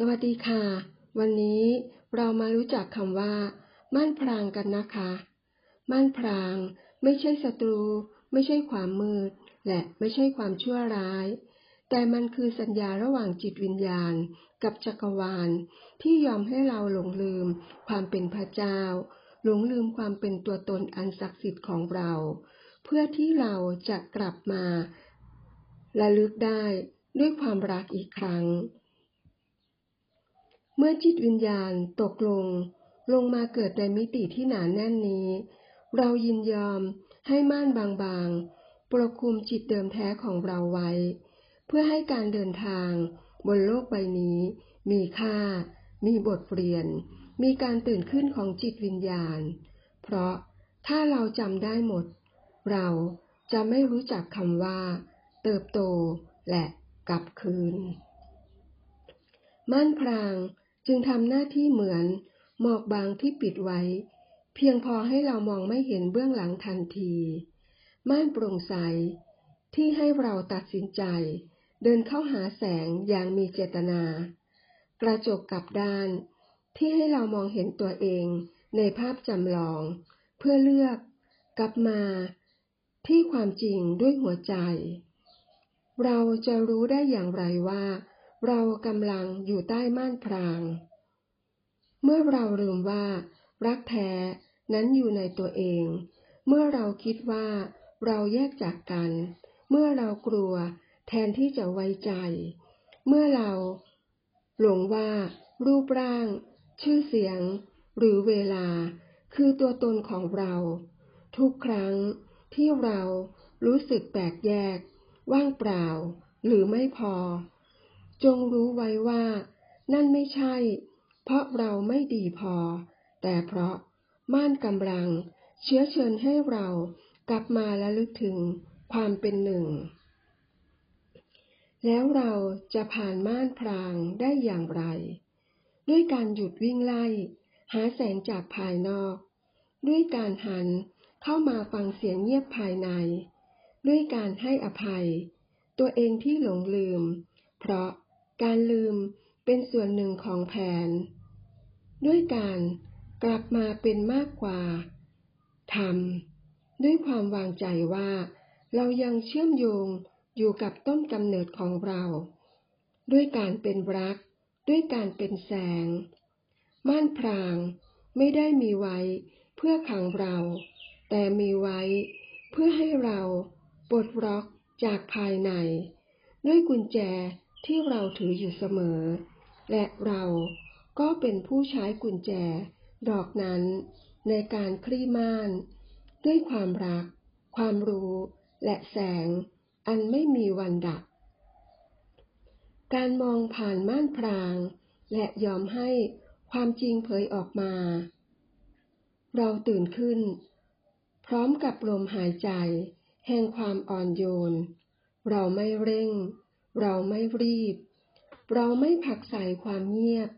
สวัสดีค่ะ วันนี้เรามารู้จักคำว่า ม่านพรางกันนะคะ ม่านพราง ไม่ใช่ศัตรู ไม่ใช่ความมืด และไม่ใช่ความชั่วร้าย แต่มันคือสัญญาระหว่างจิตวิญญาณ กับจักรวาล ที่ยอมให้เราหลงลืม ความเป็นพระเจ้า หลงลืมความเป็นตัวตนอันศักดิ์สิทธิ์ของเรา เพื่อที่เราจะกลับมาระลึกได้ด้วยความรักอีกครั้ง เมื่อจิตวิญญาณตกลง ลงมาเกิดในมิติที่หนาแน่นนี้ เรายินยอมให้ม่านบางๆปกคลุมจิตเดิมแท้ของเราไว้ เพื่อให้การเดินทางบนโลกใบนี้ มีค่า มีบทเรียน มีการตื่นขึ้นของจิตวิญญาณ เพราะถ้าเราจำได้หมด เราจะไม่รู้จักคำว่า เติบโตและกลับคืน ม่านพราง จึงทำหน้าที่เหมือนหมอกบางที่ปิดไว้ เพียงพอให้เรามองไม่เห็นเบื้องหลังทันที ม่านโปร่งใส ที่ให้เราตัดสินใจ เดินเข้าหาแสงอย่างมีเจตนา กระจกกลับด้าน ที่ให้เรามองเห็นตัวเองในภาพจำลอง เพื่อเลือกกลับมา ที่ความจริงด้วยหัวใจ เราจะรู้ได้อย่างไรว่า เรากำลังอยู่ใต้ม่านพราง เมื่อเราลืมว่า รักแท้นั้นอยู่ในตัวเอง เมื่อเราคิดว่าเราแยกจากกัน เมื่อเรากลัวแทนที่จะไว้ใจ เมื่อเราหลงว่ารูปร่าง ชื่อเสียง หรือเวลาคือตัวตนของเรา ทุกครั้งที่เรารู้สึกแปลกแยก ว่างเปล่า หรือไม่พอ จงรู้ไว้ว่า นั่นไม่ใช่ เพราะเราไม่ดีพอ แต่เพราะม่านกำลัง เชื้อเชิญให้เรากลับมาและลึกถึงความเป็นหนึ่ง แล้วเราจะผ่านม่านพรางได้อย่างไร ด้วยการหยุดวิ่งไล่ หาแสงจากภายนอก ด้วยการหันเข้ามาฟังเสียงเงียบภายใน ด้วยการให้อภัย ตัวเองที่หลงลืม เพราะ การลืมเป็นส่วนหนึ่งของแผน ด้วยการกลับมาเป็นมากกว่าทำด้วยความวางใจว่า เรายังเชื่อมโยงอยู่กับต้นกำเนิดของเรา ด้วยการเป็นรัก ด้วยการเป็นแสง ม่านพรางไม่ได้มีไว้เพื่อขังเรา แต่มีไว้เพื่อให้เราปลดล็อกจากภายใน ด้วยกุญแจ ที่เราถืออยู่เสมอ และเราก็เป็นผู้ใช้กุญแจ ดอกนั้น ในการคลี่ม่าน ด้วยความรัก ความรู้ และแสง อันไม่มีวันดับ การมองผ่านม่านพราง และยอมให้ความจริงเผยออกมา เราตื่นขึ้น พร้อมกับลมหายใจ แห่งความอ่อนโยน เราไม่เร่ง เราไม่รีบ เราไม่ผักใส่ความเงียบ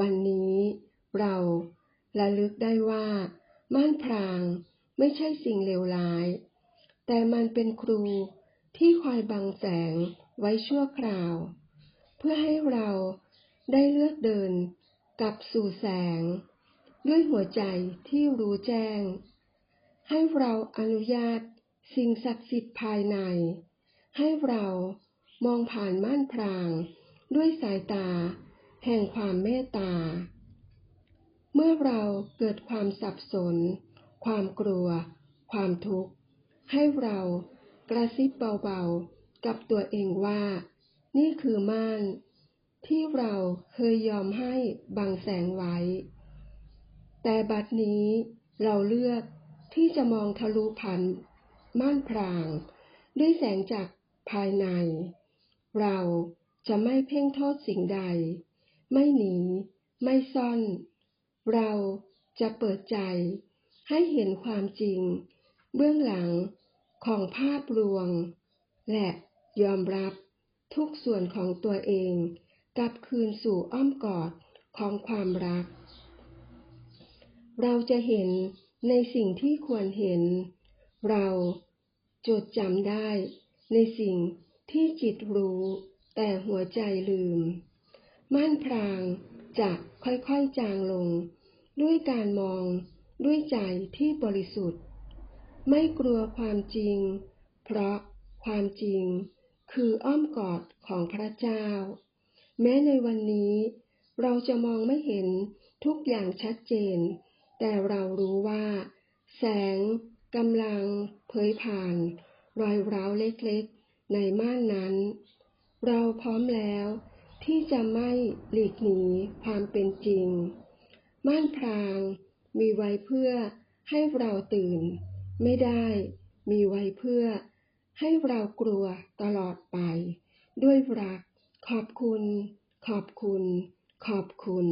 วันนี้เราระลึกได้ว่า ม่านพรางไม่ใช่สิ่งเลวร้าย แต่มันเป็นครูที่คอยบังแสงไว้ชั่วคราว เพื่อให้เราได้เลือกเดินกลับสู่แสง ด้วยหัวใจที่รู้แจ้ง ให้เราอนุญาตสิ่งศักดิ์สิทธิ์ภายใน ให้เรา มองผ่านม่านพราง ด้วยสายตา แห่งความเมตตา เมื่อเราเกิดความสับสน ความกลัว ความทุกข์ ให้เรากระซิบเบาๆ กับตัวเองว่า นี่คือม่าน ที่เราเคยยอมให้บังแสงไว้ แต่บัดนี้เราเลือกที่จะมองทะลุผ่านม่านพราง ด้วยแสงจากภายใน เราจะไม่เพ่งโทษสิ่งใด ไม่หนี ไม่ซ่อน เราจะเปิดใจให้เห็นความจริง เบื้องหลังของภาพลวง และยอมรับทุกส่วนของตัวเองกลับคืนสู่อ้อมกอดของความรัก เราจะเห็นในสิ่งที่ควรเห็น เราจดจำได้ในสิ่ง ที่จิตรู้แต่หัวใจลืม ม่านพรางจะค่อยๆจางลง ด้วยการมองด้วยใจที่บริสุทธิ์ ไม่กลัวความจริง เพราะความจริงคืออ้อมกอดของพระเจ้า แม้ในวันนี้เราจะมองไม่เห็นทุกอย่างชัดเจน แต่เรารู้ว่า แสงกำลังเผยผ่าน รอยร้าวเล็กๆ ในม่านนั้น เราพร้อมแล้วที่จะไม่หลีกหนีความเป็นจริง ม่านพรางมีไว้เพื่อให้เราตื่น ไม่ได้มีไว้เพื่อให้เรากลัวตลอดไป ด้วยรัก ขอบคุณ ขอบคุณ ขอบคุณ